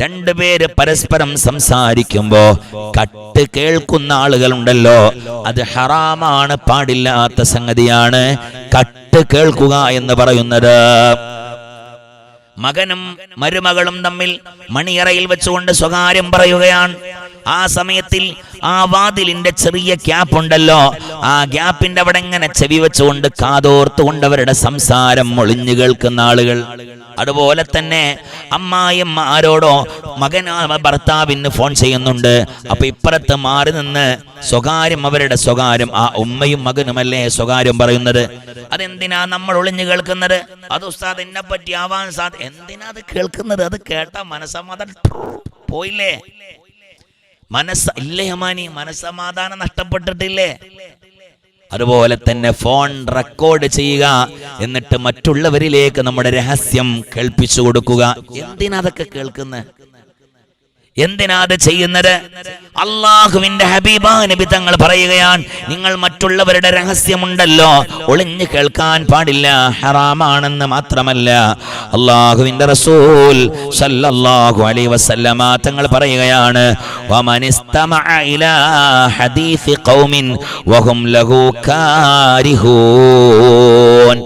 രണ്ടുപേര് പരസ്പരം സംസാരിക്കുമ്പോ കട്ട് കേൾക്കുന്ന ആളുകളുണ്ടല്ലോ. അത് ഹറാമാണ് പാടില്ലാത്ത സംഗതിയാണ്. കട്ട് കേൾക്കുക എന്ന് പറയുന്നത്. മകനും മരുമകളും തമ്മിൽ മണിയറയിൽ വെച്ചുകൊണ്ട് സ്വകാര്യം പറയുകയാണ്. ആ സമയത്തിൽ ആ വാതിലിന്റെ ചെറിയ ഗ്യാപ്പ് ഉണ്ടല്ലോ. ആ ഗ്യാപ്പിന്റെ അവിടെ ഇങ്ങനെ ചെവി വെച്ചുകൊണ്ട് കാതോർത്തുകൊണ്ട് അവരുടെ സംസാരം ഒളിഞ്ഞു കേൾക്കുന്ന ആളുകൾ. അതുപോലെ തന്നെ അമ്മായിയമ്മ ആരോടോ മകൻ ആ ഭർത്താവിന് ഫോൺ ചെയ്യുന്നുണ്ട്. അപ്പൊ ഇപ്പുറത്ത് മാറി നിന്ന് സ്വകാര്യം അവരുടെ സ്വകാര്യം ആ ഉമ്മയും മകനുമല്ലേ സ്വകാര്യം പറയുന്നത്? അതെന്തിനാ നമ്മൾ ഒളിഞ്ഞു കേൾക്കുന്നത്? അത് ഉസ്താദ് എന്നെ പറ്റി ആവാൻ സാധ എന്തിനാ അത് കേൾക്കുന്നത്? അത് കേട്ട മനസ്സമാധാനം പോയില്ലേ? മനസ്സ് ഇല്ലേ അമാനി മനസ്സമാധാനം നഷ്ടപ്പെട്ടിട്ടില്ലേ? അതുപോലെ തന്നെ ഫോൺ റെക്കോർഡ് ചെയ്യുക എന്നിട്ട് മറ്റുള്ളവരിലേക്ക് നമ്മുടെ രഹസ്യം കേൾപ്പിച്ചു കൊടുക്കുക. എന്തിനാ അതൊക്കെ കേൾക്കുന്നത് എന്തിനാ അത് ചെയ്യുന്നത്? അള്ളാഹുവിന്റെ ഹബീബ നബി തങ്ങൾ പറയുകയാണ് നിങ്ങൾ മറ്റുള്ളവരുടെ രഹസ്യമുണ്ടല്ലോ ഒളിഞ്ഞു കേൾക്കാൻ പാടില്ല ഹറാമാണെന്ന് മാത്രമല്ല. അള്ളാഹുവിന്റെ റസൂൽ സല്ലല്ലാഹു അലൈഹി വസല്ലമ തങ്ങൾ പറയുകയാണ് വമനിസ്തമ ഇലാ ഹദീസി ഖൗമിൻ വഹും ലഹു കാരിഹൂൻ.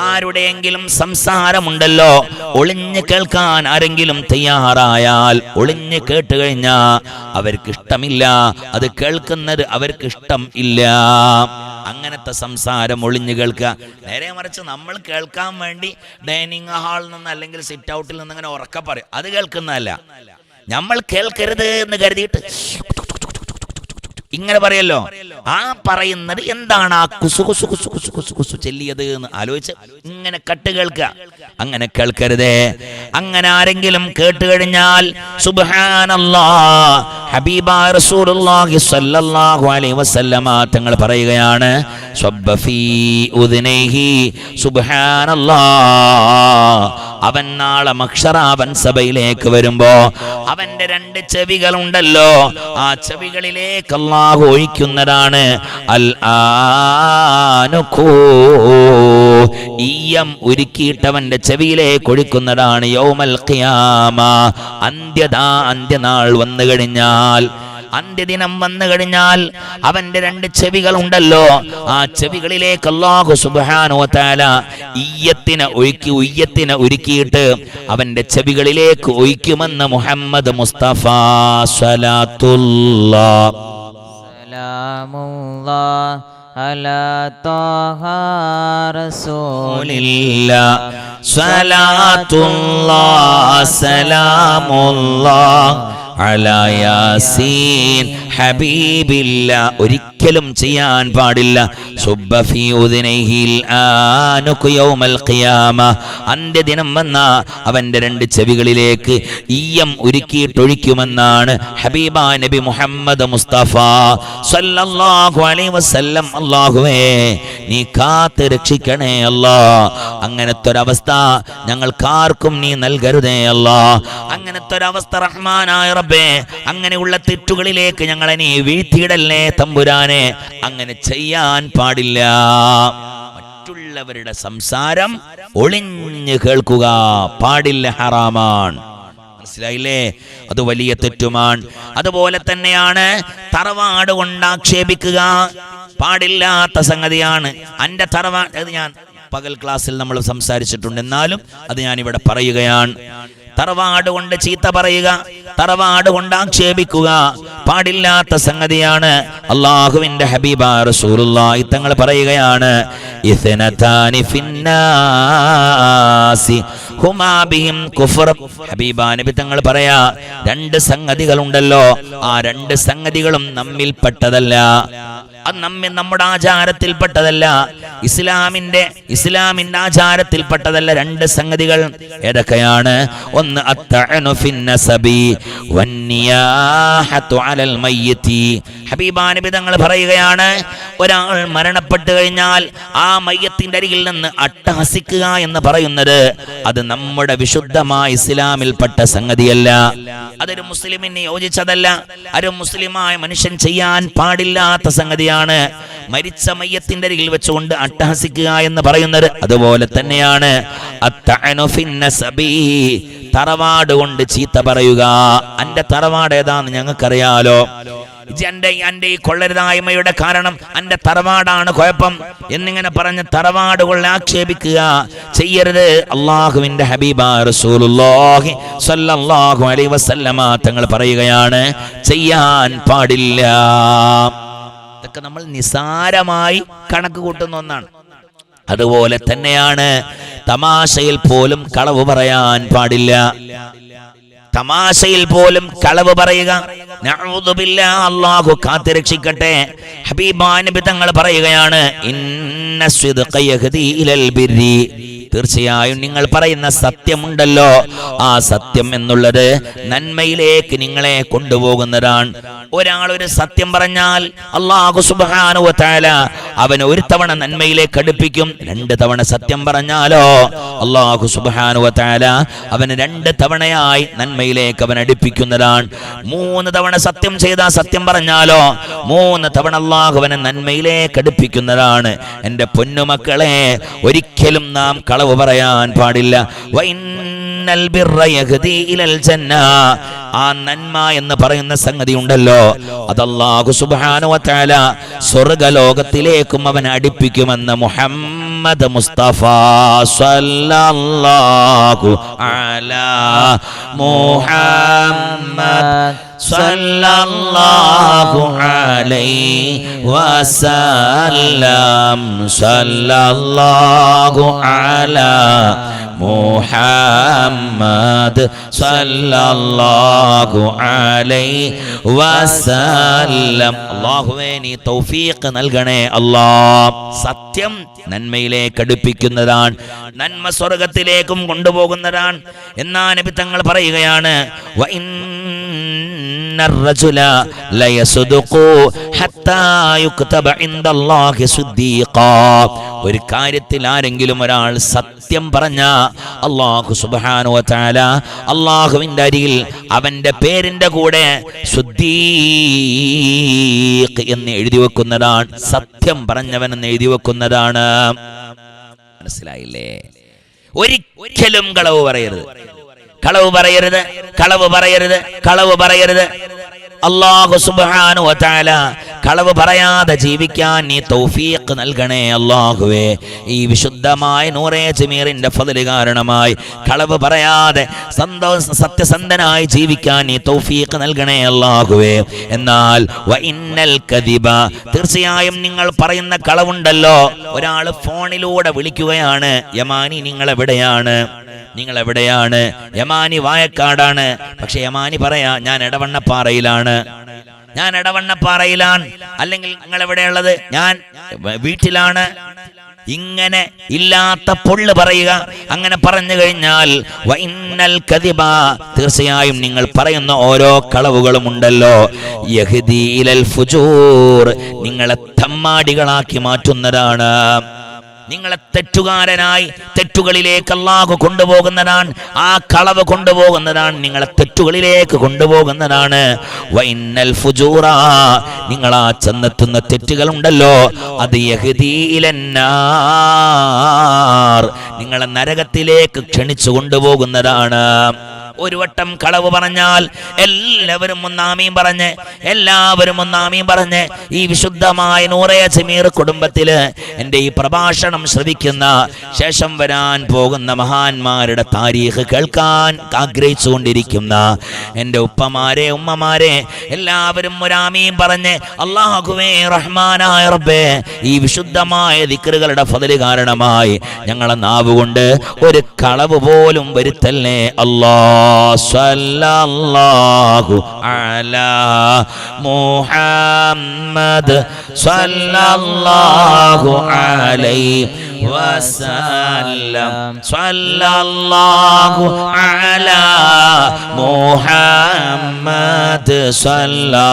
ആരുടെയെങ്കിലും സംസാരമുണ്ടല്ലോ ഒളിഞ്ഞു കേൾക്കാൻ ആരെങ്കിലും തയ്യാറായാൽ ഒളിഞ്ഞു കേട്ട് കഴിഞ്ഞാ അവർക്ക് ഇഷ്ടമില്ല അത് കേൾക്കുന്നത് അവർക്ക് ഇഷ്ടം ഇല്ല. അങ്ങനത്തെ സംസാരം ഒളിഞ്ഞു കേൾക്കുക. നേരെ മറിച്ച് നമ്മൾ കേൾക്കാൻ വേണ്ടി ഡൈനിങ് ഹാളിൽ നിന്ന് അല്ലെങ്കിൽ സിറ്റ് ഔട്ടിൽ നിന്ന് അങ്ങനെ ഉറക്ക പറയും. അത് കേൾക്കുന്നതല്ല. നമ്മൾ കേൾക്കരുത് എന്ന് കരുതിയിട്ട് ഇങ്ങനെ പറയല്ലോ. ആ പറയുന്നത് എന്താണ് ആ കുസു കുസു കുസു കുസു കുസു കുസു ചെല്ലിയത് എന്ന് ആലോചിച്ച് ഇങ്ങനെ കട്ട് കേൾക്കുക. അങ്ങനെ കേൾക്കരുതേ. അങ്ങനെ ആരെങ്കിലും കേട്ട് കഴിഞ്ഞാൽ തങ്ങൾ പറയുകയാണ് സുബ്ഹാനല്ലാ. അവൻ നാളെ മക്ഷറാവൻ സഭയിലേക്ക് വരുമ്പോ അവന്റെ രണ്ട് ചെവികളുണ്ടല്ലോ. ആ ചെവികളിലേക്ക് അല്ലാഹു ഒഴിക്കുന്നതാണ് അൽ ആനുഖൂ. ഈയം ഉരുക്കിയിട്ടവന്റെ ചെവിയിലേക്ക് ഒഴിക്കുന്നതാണ് യൗമൽ ഖിയാമ. അന്ത്യതാ അന്ത്യനാൾ വന്നു കഴിഞ്ഞാൽ അന്ത്യദിനം വന്നു കഴിഞ്ഞാൽ അവന്റെ രണ്ട് ചെവികൾ ഉണ്ടല്ലോ ആ ചെവികളിലേക്ക് അള്ളാഹു സുബ്ഹാനഹു വ തആല ഈയത്തിനെ ഒഴുക്കി ഉയ്യത്തിനെ ഒരുക്കിയിട്ട് അവന്റെ ചെവികളിലേക്ക് ഒഴിക്കുമെന്ന് മുഹമ്മദ് മുസ്തഫ സ്വലാത്തുല്ലാ سلام الله على طه رسول റസൂലില്ല സ്വലാത്തുല്ലാ സലാമുല്ലാ അലാ യാസീൻ ഹബീബില്ല ഒരിക്കലും ചെയ്യാൻ പാടില്ല. അന്ത്യദിനം വന്ന അവന്റെ രണ്ട് ചെവികളിലേക്ക് ഈയം ഒരുക്കിയിട്ടൊഴിക്കുമെന്നാണ് ഹബീബ നബി മുഹമ്മദ് മുസ്തഫ. സല്ലല്ലാഹു അലൈഹി വസല്ലം അല്ലാഹുവേ നീ കാത്ത് രക്ഷിക്കണേ അല്ലാ അങ്ങനത്തെ ഒരവസ്ഥ ഞങ്ങൾക്കാർക്കും നീ നൽകരുതേ അല്ല. അങ്ങനത്തെ ഒരവസ്ഥ റഹ്മാനായ റബ്ബേ അങ്ങനെയുള്ള തെറ്റുകളിലേക്ക് ഞങ്ങളെ നീ വീഴ്ത്തിയിടല്ലേ തമ്പുരാനെ. അങ്ങനെ ചെയ്യാൻ പാടില്ല. മറ്റുള്ളവരുടെ സംസാരം ഒളിഞ്ഞു കേൾക്കുക പാടില്ല ഹറാമാണ്. മനസ്സിലായില്ലേ? അത് വലിയ തെറ്റുമാണ്. അതുപോലെ തന്നെയാണ് തറവാട് കൊണ്ട് ആക്ഷേപിക്കുക പാടില്ലാത്ത സംഗതിയാണ്. അന്റെ തറവാട് ഞാൻ പകൽ ക്ലാസ്സിൽ നമ്മൾ സംസാരിച്ചിട്ടുണ്ട്. എന്നാലും അത് ഞാനിവിടെ പറയുകയാണ്. തറവാട് കൊണ്ട് ചീത്ത പറയുക തറവാട് കൊണ്ട് ആക്ഷേപിക്കുക പാടില്ലാത്ത സംഗതിയാണ് അള്ളാഹുവിന്റെ ഹബീബ റസൂലുള്ളാഹി തങ്ങൾ പറയുകയാണ് ഇസ്നതാനി ഫിന്നാസി ഹുമാ ബിഹിം കുഫർ. ഹബീബ നബി തങ്ങൾ പറയാ രണ്ട് സംഗതികളുണ്ടല്ലോ ആ രണ്ട് സംഗതികളും നമ്മിൽപ്പെട്ടതല്ല അത് നമ്മെ നമ്മുടെ ആചാരത്തിൽപ്പെട്ടതല്ല. ഇസ്ലാമിന്റെ ഇസ്ലാമിന്റെ ആചാരത്തിൽപ്പെട്ടതല്ല രണ്ട് സംഗതികൾ ഏതൊക്കെയാണ്? ഒന്ന് അത്തഅനു ഫിന്നസബി വന്നിയാഹതു അലൽ മയ്യിത്തി. ഹബീബാ നബി തങ്ങൾ പറയുകയാണ് ഒരാൾ മരണപ്പെട്ടു കഴിഞ്ഞാൽ ആ മയ്യത്തിന്റെ അരികിൽ നിന്ന് അട്ടഹസിക്കുക എന്ന് പറയുന്നത് അത് നമ്മുടെ വിശുദ്ധമായ ഇസ്ലാമിൽപ്പെട്ട സംഗതിയല്ല. അതൊരു മുസ്ലിമിന് യോജിച്ചതല്ല. ഒരു മുസ്ലിമായ മനുഷ്യൻ ചെയ്യാൻ പാടില്ലാത്ത സംഗതിയാണ്. മരിച്ച മയ്യത്തിന്റെ അരികിൽ വെച്ചുകൊണ്ട് അട്ടഹസിക്കുക എന്ന് പറയുന്നത് അതുപോലെ തന്നെയാണ്. തറവാട് കൊണ്ട് ചീത്ത പറയുക. അന്റെ തറവാട് ഏതാന്ന് ഞങ്ങൾക്കറിയാലോ? ഇജ്ജ് എന്റെ ഈ കൊള്ളരുതായ്മയുടെ കാരണം എന്റെ തറവാടാണ് കുഴപ്പം. എന്നിങ്ങനെ പറഞ്ഞ് തറവാടുകളെ ആക്ഷേപിക്കുക ചെയ്യരുത്. അള്ളാഹുവിന്റെ ഹബീബ അലൈഹി വസല്ലമ തങ്ങൾ പറയുകയാണ് ചെയ്യാൻ പാടില്ല. ഇതൊക്കെ നമ്മൾ നിസാരമായി കണക്ക് കൂട്ടുന്ന ഒന്നാണ്. അതുപോലെ തന്നെയാണ് തമാശയിൽ പോലും കളവ് പറയാൻ പാടില്ല. തമാശയിൽ പോലും കളവ് പറയുക. അള്ളാഹു കാത്തിരക്ഷിക്കട്ടെ. ഹബീബാനബി തങ്ങൾ പറയുകയാണ് തീർച്ചയായും നിങ്ങൾ പറയുന്ന സത്യമുണ്ടല്ലോ. ആ സത്യം എന്നുള്ളത് നന്മയിലേക്ക് നിങ്ങളെ കൊണ്ടുപോകുന്നതാണ്. ഒരാൾ ഒരു സത്യം പറഞ്ഞാൽ അള്ളാഹു തആല അവൻ ഒരു തവണ നന്മയിലേക്ക് അടുപ്പിക്കും രണ്ട് തവണ സത്യം പറഞ്ഞാലോ? അള്ളാഹു സുബാനു വ തആല അവന് രണ്ട് തവണയായി നന്മയിലേക്ക് അവൻ അടുപ്പിക്കുന്നതാണ്. മൂന്ന് തവണ സത്യം ചെയ്ത സത്യം പറഞ്ഞാലോ? മൂന്ന് തവണ അള്ളാഹു അവനെ നന്മയിലേക്ക് അടുപ്പിക്കുന്നതാണ്. എന്റെ പൊന്നുമക്കളെ ഒരിക്കലും നാം കളവ് പറയാൻ പാടില്ല. ആ നന്മ എന്ന് പറയുന്ന സംഗതി ഉണ്ടല്ലോ. അതല്ലാഹു തആല സ്വർഗലോകത്തിലേക്കും അവൻ അടുപ്പിക്കുമെന്ന് മുഹമ്മദ് മുസ്തഫ സല്ലല്ലാഹു അലാ മുഹമ്മദ് സല്ലല്ലാഹു അലൈഹി വസല്ലം. സല്ലല്ലാഹു അലാ മുഹമ്മദ് സല്ലല്ലാഹു അലൈഹി വസല്ലം. അല്ലാഹുവേ നീ തൗഫീഖ് നൽകണേ അല്ലാഹ് സത്യം നന്മയിലേക്ക് അടുപ്പിക്കുന്നതാണ് നന്മ സ്വർഗത്തിലേക്കും കൊണ്ടുപോകുന്നതാണ് എന്നാ നബി തങ്ങൾ പറയുകയാണ്. വ ഇന്ന الرجل ليصدق حتى يكتب عند الله صديقا ഒരു കാര്യത്തിൽ ആരെങ്കിലും ഒരാൾ സത്യം പറഞ്ഞ അള്ളാഹു സുബ്ഹാനഹു വ തആല അള്ളാഹുവിന്റെ അരികിൽ അവന്റെ പേരിന്റെ കൂടെ സുദ്ദീഖ് എന്ന് എഴുതി വെക്കുന്നതാണ് സത്യം പറഞ്ഞവൻ എന്ന് എഴുതി വെക്കുന്നതാണ് മനസ്സിലായില്ലേ ഒരിക്കലും കളവ് പറയരുത് കളവ് പറയരുത് കളവ് പറയരുത് കളവ് പറയരുത്. അള്ളാഹു സുബാനു വാല കളവ് പറയാതെ ജീവിക്കാൻ നീ തൗഫീഖ് നൽകണേ അള്ളാഹുവേ ഈ വിശുദ്ധമായ നൂറേ ജമീറിന്റെ ഫതിൽ കാരണമായി കളവ് പറയാതെ സന്തോഷ സത്യസന്ധനായി ജീവിക്കാൻ നീ തൗഫീഖ് നൽകണേ അള്ളാഹുവേ എന്നാൽ വൈന്നൽ കതിബ തീർച്ചയായും നിങ്ങൾ പറയുന്ന കളവുണ്ടല്ലോ. ഒരാൾ ഫോണിലൂടെ വിളിക്കുകയാണ് യമാനി നിങ്ങൾ എവിടെയാണ് നിങ്ങൾ എവിടെയാണ് യമാനി വായക്കാടാണ്. പക്ഷെ യമാനി പറയാ ഞാൻ എടവണ്ണപ്പാറയിലാണ്. ഞാൻ എടവണ്ണപ്പാറയിലാണ്. അല്ലെങ്കിൽ നിങ്ങൾ എവിടെയുള്ളത് ഞാൻ വീട്ടിലാണ്. ഇങ്ങനെ ഇല്ലാത്ത പൊള്ള് പറയുക അങ്ങനെ പറഞ്ഞു കഴിഞ്ഞാൽ വൈന്നൽ കതിബ തീർച്ചയായും നിങ്ങൾ പറയുന്ന ഓരോ കളവുകളും ഉണ്ടല്ലോ. ഫുജൂർ. നിങ്ങളെ തമ്മാടികളാക്കി മാറ്റുന്നതാണ്. നിങ്ങളെ തെറ്റുകാരനായി തെറ്റുകളിലേക്ക് അല്ലാഹു കൊണ്ടുപോകുന്നതാണ് ആ കളവ് കൊണ്ടുപോകുന്നതാണ് നിങ്ങളെ തെറ്റുകളിലേക്ക് കൊണ്ടുപോകുന്നതാണ്. വൈന്നൽ ഫുജൂറ നിങ്ങൾ ആ ചെന്നെത്തുന്ന തെറ്റുകൾ ഉണ്ടല്ലോ അത് യഹദീലന്നാർ നിങ്ങളെ നരകത്തിലേക്ക് ക്ഷണിച്ചു കൊണ്ടുപോകുന്നതാണ്. ഒരു വട്ടം കളവ് പറഞ്ഞാൽ എല്ലാവരും ഒന്നാമീം പറഞ്ഞ് എല്ലാവരും ഒന്നാമീം പറഞ്ഞ് ഈ വിശുദ്ധമായ നൂറയ ചെമീർ കുടുംബത്തിൽ എന്റെ ഈ പ്രഭാഷണം ശ്രവിക്കുന്ന ശേഷം വരാൻ പോകുന്ന മഹാന്മാരുടെ താരീഖ് കേൾക്കാൻ ആഗ്രഹിച്ചുകൊണ്ടിരിക്കുന്ന എന്റെ ഉപ്പമാരെ ഉമ്മമാരെ എല്ലാവരും ഒരാമീം പറഞ്ഞ് അള്ളാഹുവേ റഹ്മാനായ റബ്ബേ ഈ വിശുദ്ധമായ ദിക്കറുകളുടെ ഫതിൽ കാരണമായി ഞങ്ങളെ നാവ് കൊണ്ട് ഒരു കളവ് പോലും വരുത്തല്ലേ? അള്ളാഹു അലാ മുഹമ്മദ് സല്ലല്ലാഹു അലൈഹി വസല്ലം. على അലാ മുഹമ്മദ്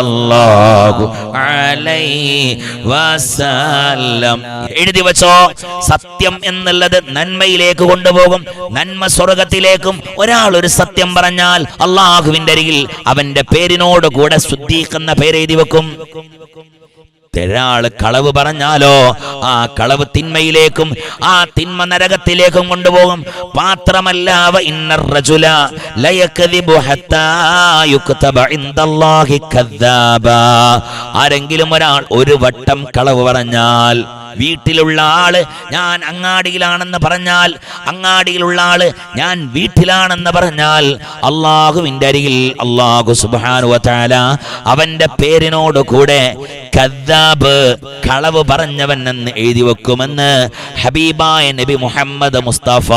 الله അലൈഹി وسلم എഴുതി വെച്ചോ. സത്യം എന്നുള്ളത് നന്മയിലേക്ക് കൊണ്ടുപോകും. നന്മ സ്വർഗത്തിലേക്കും ഒരാൾ ഒരു സത്യം പറഞ്ഞാൽ അള്ളാഹുവിന്റെ അരികിൽ അവന്റെ പേരിനോട് കൂടെ ശുദ്ധീക്കുന്ന പേര് എഴുതി വെക്കും. ഒരാൾ കളവ് പറഞ്ഞാലോ ആ കളവ് തിന്മയിലേക്കും ആ തിന്മ നരകത്തിലേക്കും കൊണ്ടുപോകും. പാത്രമല്ല ആരെങ്കിലും ഒരാൾ ഒരു വട്ടം കളവ് പറഞ്ഞാൽ വീട്ടിലുള്ള ആൾ ഞാൻ അങ്ങാടിയിലാണെന്ന് പറഞ്ഞാൽ അങ്ങാടിയിലുള്ള ആൾ ഞാൻ വീട്ടിലാണെന്ന് പറഞ്ഞാൽ അള്ളാഹുവിന്റെ അരികിൽ അള്ളാഹു സുബാനു വതാല അവന്റെ പേരിനോട് കൂടെ കദ്ദാബ് കളവ് പറഞ്ഞവൻ എന്ന് എഴുതി വെക്കുമെന്ന് ഹബീബായ നബി മുഹമ്മദ് മുസ്തഫ